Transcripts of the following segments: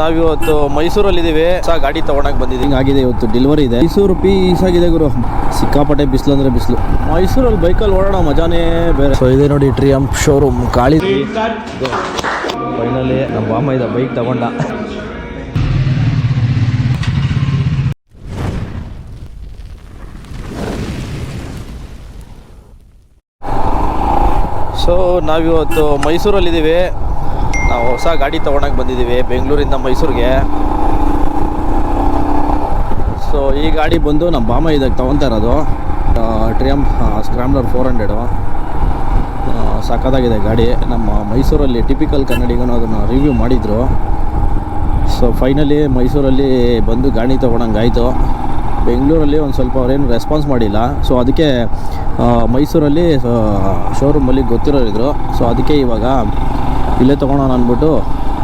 ನಾವಿವತ್ತು ಮೈಸೂರಲ್ಲಿದ್ದೀವಿ. ಹೊಸ ಗಾಡಿ ತಗೊಂಡಾಗ ಬಂದಿದ್ದೀವಿ. ಹಿಂಗಾಗಿದೆ ಇವತ್ತು ಡೆಲಿವರಿ ಇದೆ. ಮೈಸೂರು ಪೀಸ್ ಆಗಿದೆ ಗುರು. ಸಿಕ್ಕಾಪಟ್ಟೆ ಬಿಸಿಲು ಅಂದ್ರೆ ಬಿಸಿಲು. ಮೈಸೂರಲ್ಲಿ ಬೈಕಲ್ಲಿ ಓಡೋಣ ಮಜಾನೇ ಬೇರೆ. ಸೊ ಇದೆ ನೋಡಿ ಟ್ರಿಯಂಪ್ ಶೋರೂಮ್ ಕಾಳಿ ಫೈನಲಿ ನಮ್ಮ ಬಾಮ ಇದೆ ಬೈಕ್ ತಗೊಂಡ. ಸೊ ನಾವಿವತ್ತು ಮೈಸೂರಲ್ಲಿದ್ದೀವಿ. ನಾವು ಹೊಸ ಗಾಡಿ ತೊಗೊಳಕ್ಕೆ ಬಂದಿದ್ದೀವಿ ಬೆಂಗಳೂರಿಂದ ಮೈಸೂರಿಗೆ. ಸೊ ಈ ಗಾಡಿ ಬಂದು ನಮ್ಮ ಬಾಮ ಇದಕ್ಕೆ ತೊಗೊತಾ ಇರೋದು. ಟ್ರಿಯಮ್ ಸ್ಕ್ರಾಮ್ಲರ್ ಫೋರ್ ಹಂಡ್ರೆಡು ಸಖತ್ತಾಗಿದೆ ಗಾಡಿ. ನಮ್ಮ ಮೈಸೂರಲ್ಲಿ ಟಿಪಿಕಲ್ ಕನ್ನಡಿಗನು ಅದನ್ನು ರಿವ್ಯೂ ಮಾಡಿದರು. ಸೊ ಫೈನಲಿ ಮೈಸೂರಲ್ಲಿ ಬಂದು ಗಾಡಿ ತೊಗೊಳಂಗಾಯಿತು. ಬೆಂಗಳೂರಲ್ಲಿ ಒಂದು ಸ್ವಲ್ಪ ಅವ್ರೇನು ರೆಸ್ಪಾನ್ಸ್ ಮಾಡಿಲ್ಲ. ಸೊ ಅದಕ್ಕೆ ಮೈಸೂರಲ್ಲಿ ಶೋರೂಮಲ್ಲಿ ಗೊತ್ತಿರೋರಿದ್ರು. ಸೊ ಅದಕ್ಕೆ ಇವಾಗ ಇಲ್ಲೇ ತೊಗೊಳೋಣ ಅಂದ್ಬಿಟ್ಟು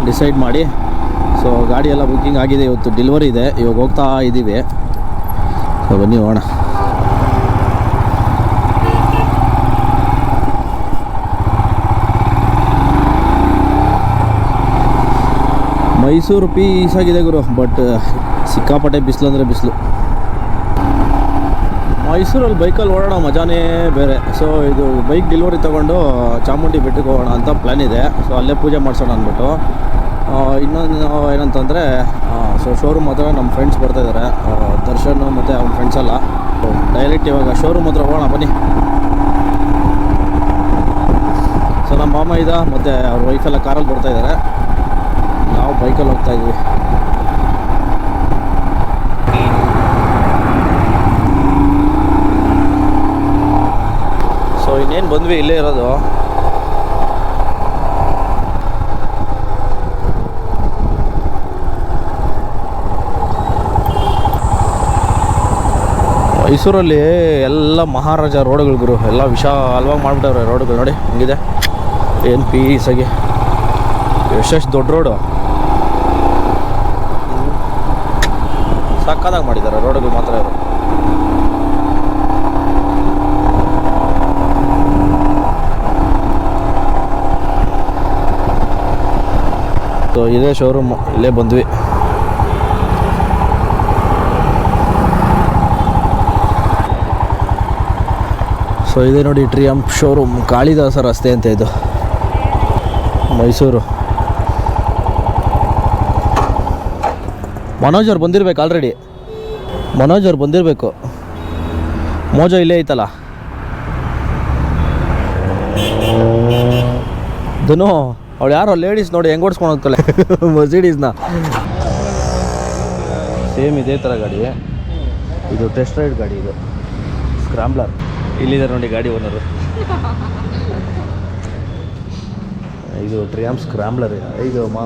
ಡಿಸೈಡ್ ಮಾಡಿ. ಸೊ ಗಾಡಿ ಎಲ್ಲ ಬುಕ್ಕಿಂಗ್ ಆಗಿದೆ, ಇವತ್ತು ಡೆಲಿವರಿ ಇದೆ. ಇವಾಗ ಹೋಗ್ತಾ ಇದ್ದೀವಿ ಸೊ ಬನ್ನಿ ಹೋಗೋಣ. ಮೈಸೂರು ಪೀಸ್ ಆಗಿದೆ ಗುರು ಬಟ್ ಸಿಕ್ಕಾಪಟ್ಟೆ ಬಿಸಿಲು ಅಂದರೆ ಬಿಸಿಲು. ಮೈಸೂರಲ್ಲಿ ಬೈಕಲ್ಲಿ ಓಡೋಣ ಮಜಾನೇ ಬೇರೆ. ಸೊ ಇದು ಬೈಕ್ ಡೆಲಿವರಿ ತೊಗೊಂಡು ಚಾಮುಂಡಿ ಬೆಟ್ಟಕ್ಕೆ ಹೋಗೋಣ ಅಂತ ಪ್ಲ್ಯಾನ್ ಇದೆ. ಸೊ ಅಲ್ಲೇ ಪೂಜೆ ಮಾಡಿಸೋಣ ಅಂದ್ಬಿಟ್ಟು. ಇನ್ನೊಂದು ಏನಂತಂದರೆ ಸೊ ಶೋರೂಮ್ ಹತ್ರ ನಮ್ಮ ಫ್ರೆಂಡ್ಸ್ ಬರ್ತಾಯಿದ್ದಾರೆ ದರ್ಶನ್ ಮತ್ತು ಅವ್ನ ಫ್ರೆಂಡ್ಸ್ ಎಲ್ಲ. ಡೈರೆಕ್ಟ್ ಇವಾಗ ಶೋರೂಮ್ ಹತ್ರ ಹೋಗೋಣ, ಬನ್ನಿ. ಸೊ ನಮ್ಮ ಮಾಮ ಇದ, ಮತ್ತು ಅವ್ರ ವೈಫೆಲ್ಲ ಕಾರಲ್ಲಿ ಬರ್ತಾಯಿದ್ದಾರೆ ನಾವು ಬೈಕಲ್ಲಿ ಹೋಗ್ತಾ ಇದ್ವಿ ಸೊ ಇನ್ನೇನು ಬಂದ್ವಿ ಇಲ್ಲೇ ಇರೋದು. ಮೈಸೂರಲ್ಲಿ ಎಲ್ಲ ಮಹಾರಾಜ ರೋಡ್ಗಳು ಗುರು, ಎಲ್ಲ ವಿಶಾಲವಾಗಿ ಮಾಡಿಬಿಟ್ಟವ್ರೆ ರೋಡ್ಗಳು ನೋಡಿ, ಹಂಗಿದೆ. ಏನು ಪೀಸಾಗಿ ಎಷ್ಟೆಷ್ಟು ದೊಡ್ಡ ರೋಡು. ಸಕ್ಕದಾಗಿ ಮಾಡಿದ್ದಾರೆ ರೋಡ್ಗಳು ಮಾತ್ರ ಇವರು. ಇದೇ ಶೋರೂಮ್ ಇಲ್ಲೇ ಬಂದ್ವಿ. ಸೊ ಇದೇ ನೋಡಿ ಟ್ರಿಯಂಪ್ ಶೋರೂಮ್ ಕಾಳಿದಾಸ ರಸ್ತೆ ಅಂತ ಇದು. ಮೈಸೂರು. ಮನೋಜ್ ಅವ್ರು ಬಂದಿರ್ಬೇಕು ಆಲ್ರೆಡಿ ಮನೋಜ್ ಅವ್ರು ಬಂದಿರಬೇಕು. ಮೋಜೋ ಇಲ್ಲೇ ಐತಲ್ಲ. ಧನು ಅವಳು ಯಾರೋ ಲೇಡೀಸ್ ನೋಡಿ ಹೆಂಗೆ ಓಡಿಸ್ಕೊಂಡು ಹೋಗ್ತಾಳೆ? ಮರ್ಸಿಡೀಸ್ನ ಸೇಮ್ ಇದೇ ಥರ ಗಾಡಿ. ಇದು ಟೆಸ್ಟ್ ರೈಡ್ ಗಾಡಿ ಇದು. ಸ್ಕ್ರಾಂಬ್ಲರ್ ಇಲ್ಲಿದ್ದಾರೆ ನೋಡಿ ಗಾಡಿ ಓನರು ಇದು ಟ್ರಿಯಾಮ್ ಸ್ಕ್ರಾಂಬ್ಲರ್ ಇದು ಮಾ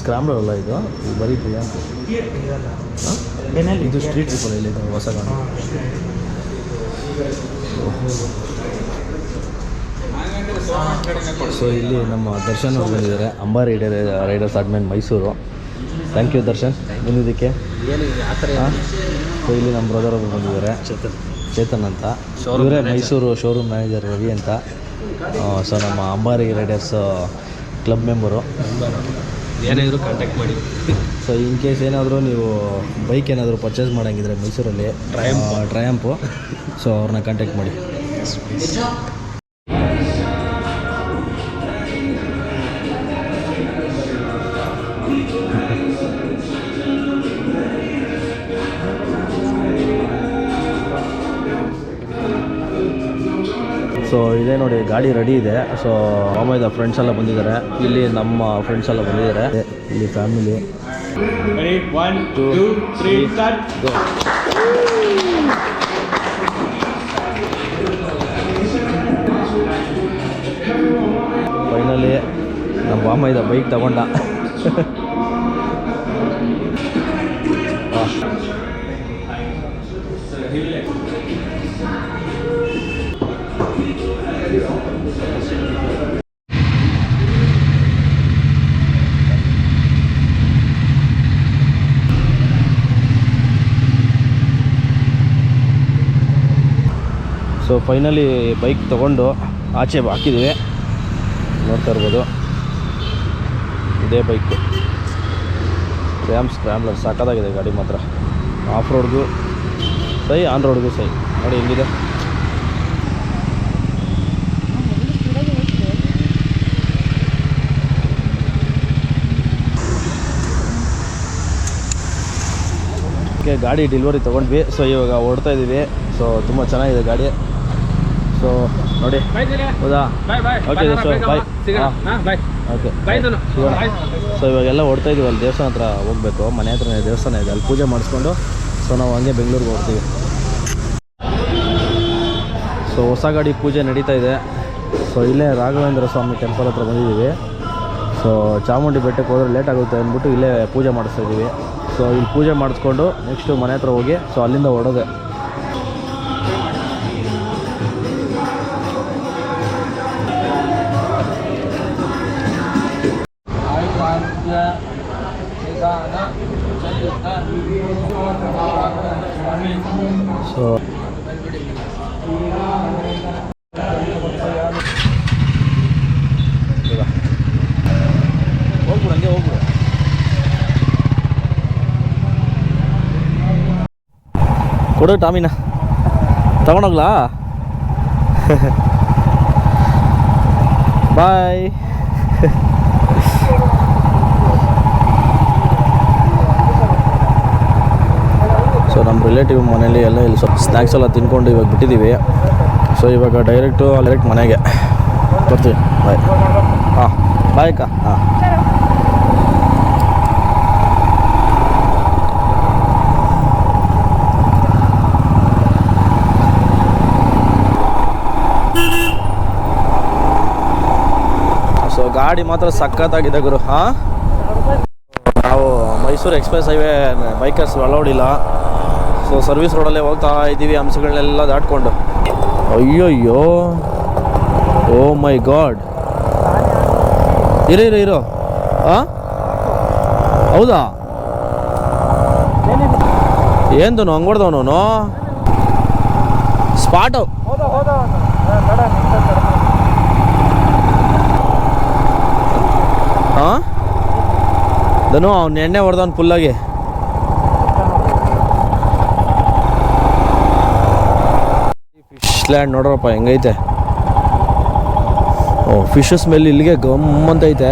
ಸ್ಕ್ರಾಂಬ್ಲರ್ ಅಲ್ಲ ಇದು? ಬರೀ ಟ್ರಿಯಾಮ್ ಇದು ಸ್ಟ್ರೀಟ್ ಇಲ್ಲಿ ಹೊಸ ಗಾಡಿ ಸೊ ಇಲ್ಲಿ ನಮ್ಮ ದರ್ಶನ್ ಅವರು ಬಂದಿದ್ದಾರೆ. ಅಂಬಾ ರೈಡರ್ ರೈಡರ್ಸ್ ಆದ್ಮೇಲೆ ಮೈಸೂರು. Thank you Darshan. ಬಂದಿದ್ದಕ್ಕೆ ಸೊ ಇಲ್ಲಿ ನಮ್ಮ ಬ್ರದರ್ ಅವರು ಬಂದಿದ್ದಾರೆ. ಚೇತನ್ ಚೇತನ್ ಅಂತ ಇವರೇ ಮೈಸೂರು ಶೋರೂಮ್ ಮ್ಯಾನೇಜರ್ ರವಿ ಅಂತ. ಸೊ ನಮ್ಮ ಅಂಬಾರಿ ರೈಡರ್ಸ್ ಕ್ಲಬ್ ಮೆಂಬರು ಏನಾದರೂ ಕಾಂಟ್ಯಾಕ್ಟ್ ಮಾಡಿ. ಸೊ ಇನ್ ಕೇಸ್ ಏನಾದರೂ ನೀವು ಬೈಕ್ ಏನಾದರೂ ಪರ್ಚೇಸ್ ಮಾಡೋಂಗಿದ್ರೆ ಮೈಸೂರಲ್ಲಿ ಟ್ರಯಂಪು ಸೊ ಅವ್ರನ್ನ ಕಾಂಟ್ಯಾಕ್ಟ್ ಮಾಡಿ. ಸೊ ಇದೇ ನೋಡಿ ಗಾಡಿ ರೆಡಿ ಇದೆ. ಸೊ ಮಾಮಯ್ದ ಫ್ರೆಂಡ್ಸ್ ಎಲ್ಲ ಬಂದಿದ್ದಾರೆ. ಇಲ್ಲಿ ನಮ್ಮ ಫ್ರೆಂಡ್ಸ್ ಎಲ್ಲ ಬಂದಿದ್ದಾರೆ. ಇಲ್ಲಿ family one two three start finally ನಮ್ಮ ಬಾಮ ಇದ್ದ ಬೈಕ್ ತಗೊಂಡ ಸೊ ಫೈನಲಿ ಬೈಕ್ ತೊಗೊಂಡು ಆಚೆ ಹಾಕಿದ್ದೀವಿ ನೋಡ್ತಾ ಇರ್ಬೋದು. ಇದೇ ಬೈಕು ರ್ಯಾಮ್ ಸ್ಕ್ರ್ಯಾಮ್ಲರ್ ಸಾಕಾಗಿದೆ ಗಾಡಿ ಮಾತ್ರ. ಆಫ್ ರೋಡ್ಗೂ ಸೈ ಆನ್ ರೋಡ್ಗೂ ಸೈ. ನೋಡಿ, ಹೆಂಗಿದೆ? ಗಾಡಿ ಡೆಲಿವರಿ ತೊಗೊಂಡ್ವಿ. ಸೊ ಇವಾಗ ಓಡ್ತಾ ಇದ್ದೀವಿ ಸೊ ತುಂಬ ಚೆನ್ನಾಗಿದೆ ಗಾಡಿ. ಸೊ ನೋಡಿ. ಹೌದಾ? ಓಕೆ ಹಾ. ಬಾಯ್ ಓಕೆ ಸೊ ಇವಾಗೆಲ್ಲ ಓಡ್ತಾ ಇದೀವಿ ಅಲ್ಲಿ ದೇವಸ್ಥಾನ ಹತ್ರ ಹೋಗ್ಬೇಕು. ಮನೆ ಹತ್ರನೇ ದೇವಸ್ಥಾನ ಇದೆ. ಅಲ್ಲಿ ಪೂಜೆ ಮಾಡಿಸ್ಕೊಂಡು ಸೊ ನಾವು ಹಂಗೆ ಬೆಂಗಳೂರಿಗೆ ಹೋಗ್ತೀವಿ. ಸೊ ಹೊಸ ಗಾಡಿ ಪೂಜೆ ನಡೀತಾ ಇದೆ. ಸೊ ಇಲ್ಲೇ ರಾಘವೇಂದ್ರ ಸ್ವಾಮಿ ಟೆಂಪಲ್ ಹತ್ರ ಬಂದಿದ್ದೀವಿ. ಸೊ ಚಾಮುಂಡಿ ಬೆಟ್ಟಕ್ಕೆ ಹೋದ್ರೆ ಲೇಟ್ ಆಗುತ್ತೆ ಅಂದ್ಬಿಟ್ಟು ಇಲ್ಲೇ ಪೂಜೆ ಮಾಡಿಸ್ತಾ ಇದ್ದೀವಿ ಸೊ ಇಲ್ಲಿ ಪೂಜೆ ಮಾಡಿಸ್ಕೊಂಡು ನೆಕ್ಸ್ಟು ಮನೆ ಹತ್ರ ಹೋಗಿ ಸೊ ಅಲ್ಲಿಂದ ಹೊಡೋದೆ ಸೊ ಕೊಡು ಟಾಮಿನ. ತಗೊಂಡೋಗ್ಲಾ? ಬಾಯ್ ಸೊ ನಮ್ಮ ರಿಲೇಟಿವ್ ಮನೇಲಿ ಎಲ್ಲ ಇಲ್ಲಿ ಸ್ವಲ್ಪ ಸ್ನ್ಯಾಕ್ಸ್ ಎಲ್ಲ ತಿನ್ಕೊಂಡು ಇವಾಗ ಬಿಟ್ಟಿದ್ದೀವಿ. ಸೊ ಇವಾಗ ಡೈರೆಕ್ಟು ಡೈರೆಕ್ಟ್ ಮನೆಗೆ. ಬರ್ತೀವಿ. ಬಾಯ್ ಹಾಂ. ಬಾಯ್ ಅಕ್ಕ. ಹಾಂ. ಸೊ ಗಾಡಿ ಮಾತ್ರ ಸಖತ್ತಾಗಿದೆ ಗುರು. ಹಾಂ? ನಾವು Mysuru express highway, bikers allowed ಇಲ್ಲ. ಸೊ ಸರ್ವಿಸ್ ರೋಡಲ್ಲೇ ಹೋಗ್ತಾ ಇದ್ದೀವಿ ಅಂಶಗಳನ್ನೆಲ್ಲ ದಾಟ್ಕೊಂಡು. ಅಯ್ಯೋ ಓ ಮೈ ಗಾಡ್. ಇರೋ ಇರೋ ಇರೋ. ಆ? ಹೌದಾ? ಏನು ಹಂಗೆ ಹೊಡೆದವನು ಸ್ಪಾಟು. ಹಾಂ ಧನು, ಅವ್ನು ಎಣ್ಣೆ ಹೊಡೆದವನು ಫುಲ್ಲಾಗಿ ಲ್ಯಾಂಡ್ ನೋಡ್ರಪ್ಪ ಹೆಂಗೈತೆ? ಓ ಫಿಶಸ್ ಸ್ಮೆಲ್ ಇಲ್ಲಿಗೆ ಗಮ್ ಅಂತ ಐತೆ.